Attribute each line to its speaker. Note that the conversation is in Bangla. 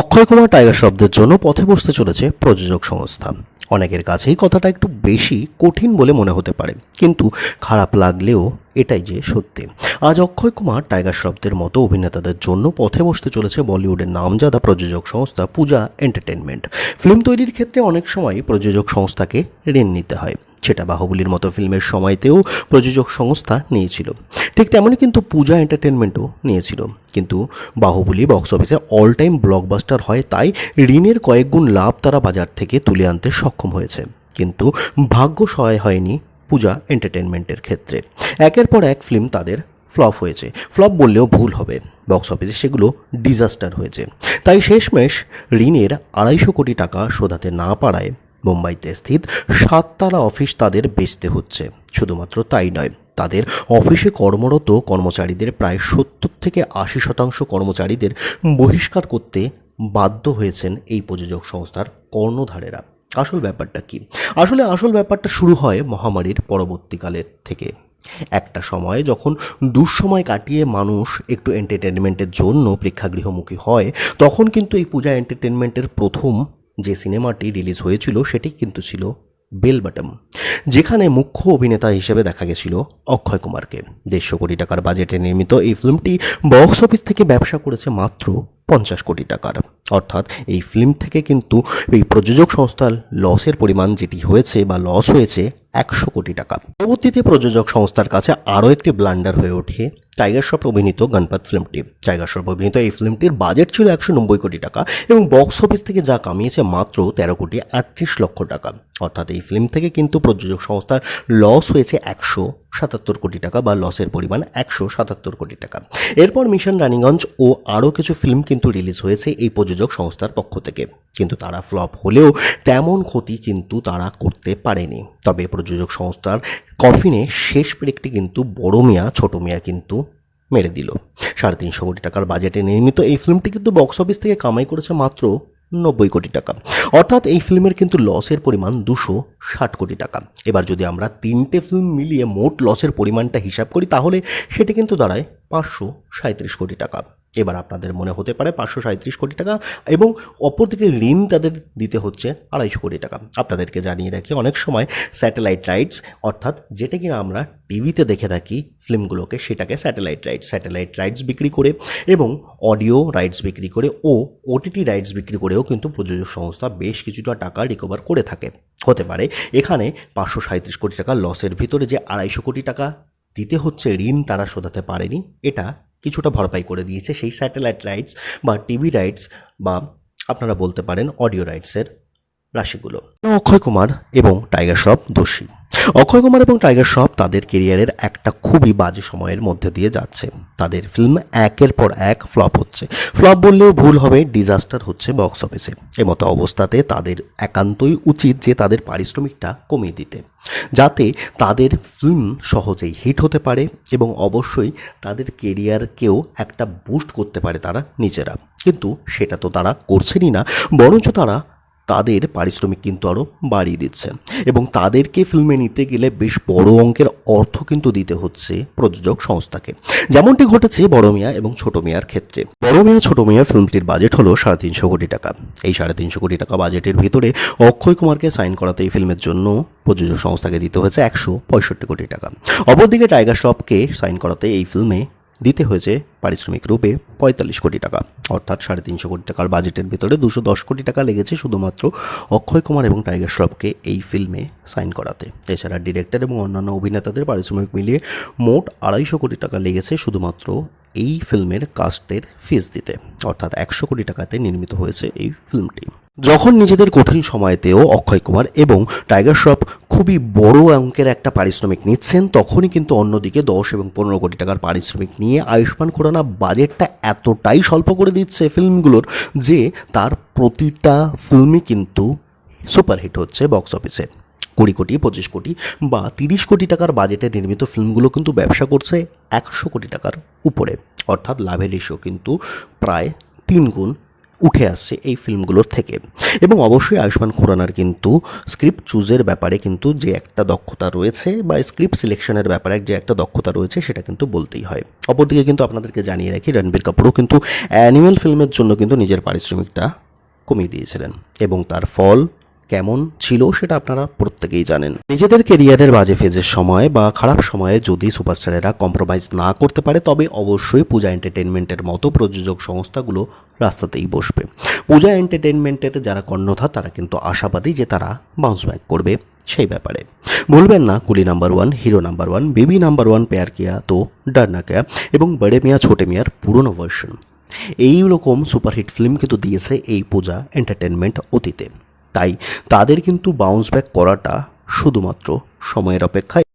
Speaker 1: অক্ষয় কুমার টাইগার শব্দের জন্য পথে বসতে চলেছে প্রযোজক সংস্থা। অনেকের কাছেই কথাটা একটু বেশি কঠিন বলে মনে হতে পারে, কিন্তু খারাপ লাগলেও এটাই যে সত্যি। আজ অক্ষয় কুমার টাইগার শব্দের মতো অভিনেতাদের জন্য পথে বসতে চলেছে বলিউডের নামজাদা প্রযোজক সংস্থা পূজা এন্টারটেনমেন্ট ফিল্ম তৈরির ক্ষেত্রে অনেক সময় প্রযোজক সংস্থাকে ঋণ নিতে হয়। সেটা বাহুবলীর মতো ফিল্মের সময়তেও প্রযোজক সংস্থা নিয়েছিল। ঠিক তেমনই কিন্তু পূজা এন্টারটেনমেন্টও নিয়েছিল। কিন্তু বাহুবলী বক্স অফিসে অল টাইম ব্লকবাস্টার হয় তাই ঋণের কয়েক গুণ লাভ তারা বাজার থেকে তুলে আনতে সক্ষম হয়েছে। কিন্তু ভাগ্য সহায় হয়নি পূজা এন্টারটেনমেন্টের ক্ষেত্রে। একের পর এক ফিল্ম তাদের ফ্লপ হয়েছে। ফ্লপ বললেও ভুল হবে। বক্স অফিসে সেগুলো ডিজাস্টার হয়েছে। তাই শেষমেশ ঋণের আড়াইশো কোটি টাকা শোধাতে না পারায় মুম্বাইতে স্থিত সাততলা অফিস তাদের বেচতে হচ্ছে। শুধুমাত্র তাই নয়, তাদের অফিসে কর্মরত কর্মচারীদের প্রায় সত্তর থেকে আশি শতাংশ কর্মচারীদের বহিষ্কার করতে বাধ্য হয়েছেন এই প্রযোজক সংস্থার কর্ণধারেরা। আসল ব্যাপারটা কি? আসলে আসল ব্যাপারটা শুরু হয় মহামারীর পরবর্তীকালের থেকে। একটা সময় যখন দুঃসময় কাটিয়ে মানুষ একটু এন্টারটেনমেন্টের জন্য প্রেক্ষাগৃহমুখী হয়, তখন কিন্তু এই পূজা এন্টারটেনমেন্টের প্রথম যে সিনেমাটি রিলিজ হয়েছিল সেটি কিন্তু ছিল বেল বাটম, যেখানে মুখ্য অভিনেতা হিসেবে দেখা গেছিল অক্ষয় কুমারকে। দেড়শো কোটি টাকার বাজেটে নির্মিত এই ফিল্মটি বক্স অফিস থেকে ব্যবসা করেছে মাত্র পঞ্চাশ কোটি টাকার। অর্থাৎ এই ফিল্ম থেকে কিন্তু এই প্রযোজক সংস্থার লসের পরিমাণ যেটি হয়েছে বা লস হয়েছে একশো কোটি টাকা। পরবর্তীতে প্রযোজক সংস্থার কাছে আরও একটি ব্লান্ডার হয়ে ওঠে টাইগার শ্রফ অভিনীত গণপত ফিল্মটি। টাইগার শ্রফ অভিনীত এই ফিল্মটির বাজেট ছিল একশো নব্বই কোটি টাকা এবং বক্স অফিস থেকে যা কামিয়েছে মাত্র তেরো কোটি আটত্রিশ লক্ষ টাকা। অর্থাৎ এই ফিল্ম থেকে কিন্তু প্রযোজক সংস্থার লস হয়েছে একশো সাতাত্তর কোটি টাকা বা লসের পরিমাণ একশো সাতাত্তর কোটি টাকা। এরপর মিশন রানীগঞ্জ ও আরও কিছু ফিল্ম কিন্তু রিলিজ হয়েছে এই প্রযোজক সংস্থার পক্ষ থেকে। কিন্তু তারা ফ্লপ হলেও তেমন ক্ষতি কিন্তু তারা করতে পারেনি। তবে প্রযোজক সংস্থার কফিনে শেষ ব্রেকটি কিন্তু বড় মিয়া, ছোট মিয়া কিন্তু মেরে দিল। সাড়ে তিনশো কোটি টাকার বাজেটে নির্মিত এই ফিল্মটি কিন্তু বক্স অফিস থেকে কামাই করেছে মাত্র নব্বই কোটি টাকা। অর্থাৎ এই ফিল্মের কিন্তু লসের পরিমাণ দুশো ষাট কোটি টাকা। এবার যদি আমরা তিনটে ফিল্ম মিলিয়ে মোট লসের পরিমাণটা হিসাব করি, তাহলে সেটা কিন্তু দাঁড়ায় পাঁচশো সাঁত্রিশ কোটি টাকা। এবার আপনাদের মনে হতে পারে পাঁচশো সাঁত্রিশ কোটি টাকা এবং অপরদিকে ঋণ তাদের দিতে হচ্ছে আড়াইশো কোটি টাকা। আপনাদেরকে জানিয়ে রাখি, অনেক সময় স্যাটেলাইট রাইটস, অর্থাৎ যেটা কিনা আমরা টিভিতে দেখে থাকি ফিল্মগুলোকে, সেটাকে স্যাটেলাইট রাইটস স্যাটেলাইট রাইটস বিক্রি করে এবং অডিও রাইটস বিক্রি করে ও ওটিটি রাইটস বিক্রি করেও কিন্তু প্রযোজক সংস্থা বেশ কিছুটা টাকা রিকভার করে থাকে। হতে পারে এখানে পাঁচশো সাঁত্রিশ কোটি টাকা লসের ভিতরে যে আড়াইশো কোটি টাকা দিতে হচ্ছে ঋণ তারা শোধাতে পারেনি, এটা কিছুটা ভরপাই করে দিয়েছে। সেই স্যাটেলাইট রাইটস বা টিভি রাইটস বা আপনারা বলতে পারেন অডিও রাইটসের রাশিগুলো। অক্ষয় কুমার এবং টাইগার শ্রফ দোষী। অক্ষয় কুমার এবং টাইগার শ্রফ তাদের কেরিয়ারের একটা খুবই বাজে সময়ের মধ্যে দিয়ে যাচ্ছে। তাদের ফিল্ম একের পর এক ফ্লপ হচ্ছে। ফ্লপ বললেও ভুল হবে, ডিজাস্টার হচ্ছে বক্স অফিসে। এমতো অবস্থাতে তাদের একান্তই উচিত যে তাদের পারিশ্রমিকটা কমিয়ে দিতে। যাতে তাদের ফিল্ম সহজেই হিট হতে পারে এবং অবশ্যই তাদের কেরিয়ারকেও একটা বুস্ট করতে পারে তারা নিজেরা। কিন্তু সেটা তো তারা করছেনই না, বরঞ্চ তারা তাদের পারিশ্রমিক কিন্তু আরও বাড়িয়ে দিচ্ছে। এবং তাদেরকে ফিল্মে নিতে গেলে বেশ বড় অঙ্কের অর্থ কিন্তু দিতে হচ্ছে প্রযোজক সংস্থাকে। যেমনটি ঘটেছে বড় মিয়া এবং ছোট মিয়ার ক্ষেত্রে। বড় মিয়া, ছোট মিয়া ফিল্মটির বাজেট হলো সাড়ে তিনশো কোটি টাকা। এই সাড়ে তিনশো কোটি টাকা বাজেটের ভিতরে অক্ষয় কুমারকে সাইন করাতে এই ফিল্মের জন্য প্রযোজক সংস্থাকে দিতে হয়েছে একশো পঁয়ষট্টি কোটি টাকা। অপরদিকে টাইগার শ্রফকে সাইন করাতে এই ফিল্মে দিতে হয়েছে পারিশ্রমিক রূপে পঁয়তাল্লিশ কোটি টাকা। অর্থাৎ সাড়ে তিনশো কোটি টাকার বাজেটের ভিতরে দুশো দশ কোটি টাকা লেগেছে শুধুমাত্র অক্ষয় কুমার এবং টাইগার শ্রফকে এই ফিল্মে সাইন করাতে। এছাড়া ডিরেক্টর এবং অন্যান্য অভিনেতাদের পারিশ্রমিক মিলিয়ে মোট আড়াইশো কোটি টাকা লেগেছে শুধুমাত্র এই ফিল্মের কাস্টের ফিস দিতে। অর্থাৎ একশো কোটি টাকাতে নির্মিত হয়েছে এই ফিল্মটি। যখন নিজেদের কঠিন সময়তেও অক্ষয় কুমার এবং টাইগার শ্রফ খুবই বড় অঙ্কের একটা পারিশ্রমিক নিচ্ছেন, তখনই কিন্তু অন্যদিকে দশ এবং পনেরো কোটি টাকার পারিশ্রমিক নিয়ে আয়ুষ্মান খুরানা বাজেটটা এতটাই স্বল্প করে দিচ্ছে ফিল্মগুলোর যে তার প্রতিটা ফিল্মই কিন্তু সুপারহিট হচ্ছে বক্স অফিসে। কুড়ি কোটি, পঁচিশ কোটি বা তিরিশ কোটি টাকার বাজেটে নির্মিত ফিল্মগুলো কিন্তু ব্যবসা করছে একশো কোটি টাকার উপরে। অর্থাৎ লাভের রেশিও কিন্তু প্রায় তিন গুণ উঠে আসছে এই ফিল্মগুলোর থেকে। এবং অবশ্যই আয়ুষ্মান খুরানার কিন্তু স্ক্রিপ্ট চুজের ব্যাপারে কিন্তু যে একটা দক্ষতা রয়েছে বা স্ক্রিপ্ট সিলেকশনের ব্যাপারে যে একটা দক্ষতা রয়েছে সেটা কিন্তু বলতেই হয়। অপরদিকে কিন্তু আপনাদেরকে জানিয়ে রাখি, রণবীর কাপুরও কিন্তু অ্যানিমেল ফিল্মের জন্য কিন্তু নিজের পারিশ্রমিকটা কমিয়ে দিয়েছিলেন। এবং তার ফল কেমন ছিল সেটা আপনারা প্রত্যেকেই জানেন। নিজেদের কেরিয়ারের বাজে ফেজের সময় বা খারাপ সময়ে যদি সুপারস্টারেরা কম্প্রোমাইজ না করতে পারে, তবে অবশ্যই পূজা এন্টারটেনমেন্টের মতো প্রযোজক সংস্থাগুলো রাস্তাতেই বসবে। পূজা এন্টারটেনমেন্টের যারা কর্ণধার, তারা কিন্তু আশাবাদী যে তারা বাউন্স ব্যাক করবে সেই ব্যাপারে। ভুলবেন না, coolie number one hero number one baby number one Pyaar Kiya To Darna কেয়া, এবং বড়ে মিয়া, ছোটে মিয়ার পুরনো ভার্সন এই রকম সুপারহিট ফিল্ম কিন্তু দিয়েছে এই পূজা এন্টারটেনমেন্ট অতীতে। তাই তাদের কিন্তু বাউন্স ব্যাক করাটা শুধুমাত্র সময়ের অপেক্ষায়